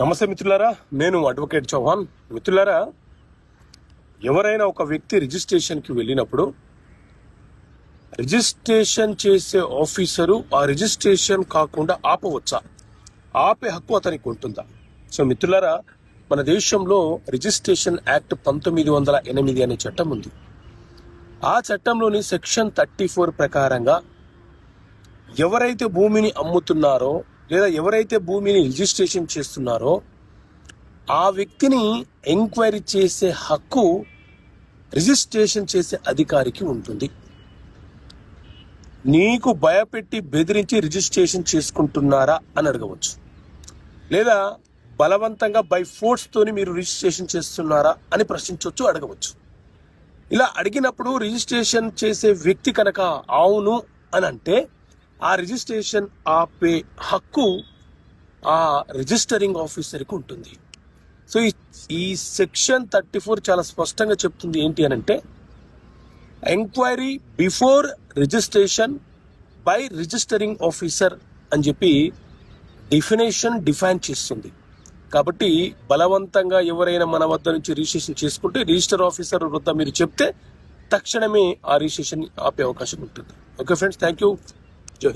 నమస్తే మిత్రులారా నేను అడ్వకేట్ చౌహాన్. మిత్రులారా ఎవరైనా ఒక వ్యక్తి రిజిస్ట్రేషన్కి వెళ్ళినప్పుడు రిజిస్ట్రేషన్ చేసే ఆఫీసరు ఆ రిజిస్ట్రేషన్ కాకుండా ఆపవచ్చా? ఆపే హక్కు అతనికి ఉంటుందా? సో మిత్రులారా మన దేశంలో రిజిస్ట్రేషన్ యాక్ట్ పంతొమ్మిది వందల ఎనిమిది అనే చట్టం ఉంది. ఆ చట్టంలోని సెక్షన్ థర్టీ ఫోర్ ప్రకారంగా ఎవరైతే భూమిని అమ్ముతున్నారో లేదా ఎవరైతే భూమిని రిజిస్ట్రేషన్ చేస్తున్నారో ఆ వ్యక్తిని ఎంక్వైరీ చేసే హక్కు రిజిస్ట్రేషన్ చేసే అధికారికి ఉంటుంది. నీకు భయపెట్టి బెదిరించి రిజిస్ట్రేషన్ చేసుకుంటున్నారా అని అడగవచ్చు. లేదా బలవంతంగా బై ఫోర్స్తోని మీరు రిజిస్ట్రేషన్ చేస్తున్నారా అని ప్రశ్నించవచ్చు అడగవచ్చు. ఇలా అడిగినప్పుడు రిజిస్ట్రేషన్ చేసే వ్యక్తి కనుక అవును అని అంటే ఆ రిజిస్ట్రేషన్ ఆపే హక్కు ఆ రిజిస్టరింగ్ ఆఫీసర్కి ఉంటుంది. సో ఈ ఈ సెక్షన్ థర్టీ ఫోర్ చాలా స్పష్టంగా చెప్తుంది ఏంటి అని అంటే enquiry before registration by registering officer అని చెప్పి డిఫినేషన్ డిఫైన్ చేస్తుంది. కాబట్టి బలవంతంగా ఎవరైనా మన వద్ద నుంచి రిజిస్ట్రేషన్ చేసుకుంటే రిజిస్టర్ ఆఫీసర్ వద్ద మీరు చెప్తే తక్షణమే ఆ రిజిస్ట్రేషన్ ఆపే అవకాశం ఉంటుంది. Okay friends thank you. 就